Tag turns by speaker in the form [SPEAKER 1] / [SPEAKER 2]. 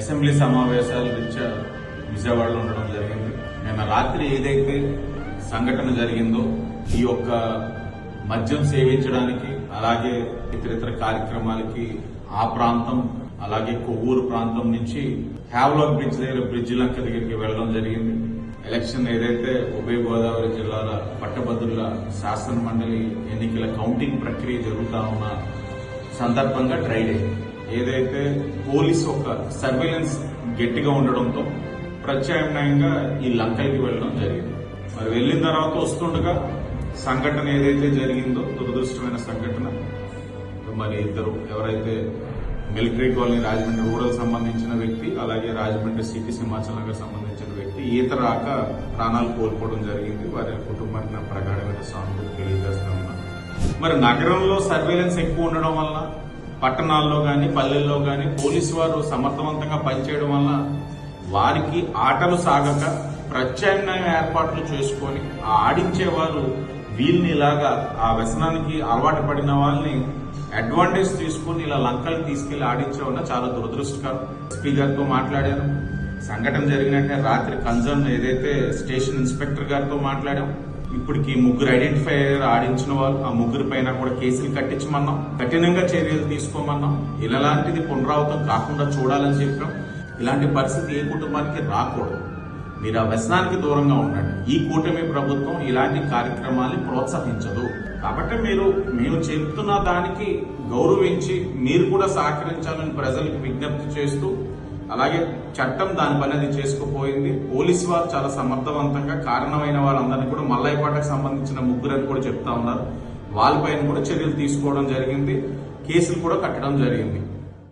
[SPEAKER 1] Assembly సమావేశాల రీత్యా విజయవాడలో ఉండడం జరిగింది. నిన్న రాత్రి ఏదైతే సంఘటన జరిగిందో ఈ యొక్క మద్యం సేవించడానికి అలాగే ఇతరితర కార్యక్రమాలకి ఆ ప్రాంతం అలాగే కొవ్వూరు ప్రాంతం నుంచి హ్యావ్లాక్ బ్రిడ్జ్ దగ్గర బ్రిడ్జ్ లంక దగ్గరికి వెళ్ళడం జరిగింది. ఎలక్షన్ ఏదైతే ఉభయ గోదావరి జిల్లాల పట్టభద్రుల శాసన మండలి ఎన్నికల కౌంటింగ్ ప్రక్రియ జరుగుతా ఉన్న సందర్భంగా ట్రైడ్ అయింది. ఏదైతే పోలీస్ ఒక సర్వేలెన్స్ గట్టిగా ఉండడంతో ప్రత్యామ్నాయంగా ఈ లంకలకి వెళ్ళడం జరిగింది. మరి వెళ్ళిన తర్వాత వస్తుండగా సంఘటన ఏదైతే జరిగిందో దురదృష్టమైన సంఘటన మరి ఇద్దరు ఎవరైతే మిలిటరీ కాలనీ రాజమండ్రి రూరల్ సంబంధించిన వ్యక్తి అలాగే రాజమండ్రి సిటీ సింహాచల్ నగర్ సంబంధించిన వ్యక్తి ఈత రాక ప్రాణాలు కోల్పోవడం జరిగింది. వారి కుటుంబానికి నా ప్రగాఢమైన సానుభూతి తెలియజేస్తా మరి నగరంలో సర్వేలెన్స్ ఎక్కువ ఉండడం వల్ల పట్టణాల్లో కానీ పల్లెల్లో కానీ పోలీసు వారు సమర్థవంతంగా పనిచేయడం వల్ల వారికి ఆటలు సాగక ప్రత్యామ్నాయ ఏర్పాట్లు చేసుకొని ఆ ఆడించేవారు వీళ్ళని ఇలాగా ఆ వ్యసనానికి అలవాటు పడిన వాళ్ళని అడ్వాంటేజ్ తీసుకుని ఇలా లంకలు తీసుకెళ్ళి ఆడించడం చాలా దురదృష్టకరం. ఎస్పీ గారితో మాట్లాడాను. సంఘటన జరిగినట్టే రాత్రి కన్సర్న్ ఏదైతే స్టేషన్ ఇన్స్పెక్టర్ గారితో మాట్లాడాం. ఇప్పటికి ముగ్గురు ఐడెంటిఫై అయ్యారు ఆడించిన వాళ్ళు ఆ ముగ్గురు పైన కూడా కేసులు కట్టించమన్నాం. కఠినంగా చర్యలు తీసుకోమన్నాం. ఇలాంటిది పునరావృతం కాకుండా చూడాలని చెప్పాం. ఇలాంటి పరిస్థితి ఏ కుటుంబానికి రాకూడదు. మీరు ఆ వ్యసనానికి దూరంగా ఉండండి. ఈ కూటమి ప్రభుత్వం ఇలాంటి కార్యక్రమాల్ని ప్రోత్సహించదు. కాబట్టి మీరు మేము చెప్తున్న దానికి గౌరవించి మీరు కూడా సహకరించాలని ప్రజలకు విజ్ఞప్తి చేస్తూ అలాగే చట్టం దాని పని అది చేసుకుపోయింది. పోలీసు వారు చాలా సమర్థవంతంగా కారణమైన వాళ్ళందరినీ కూడా మల్లయ్యపాటకు సంబంధించిన ముగ్గురని కూడా చెప్తా ఉన్నారు. వాళ్ళపైన కూడా చర్యలు తీసుకోవడం జరిగింది. కేసులు కూడా కట్టడం జరిగింది.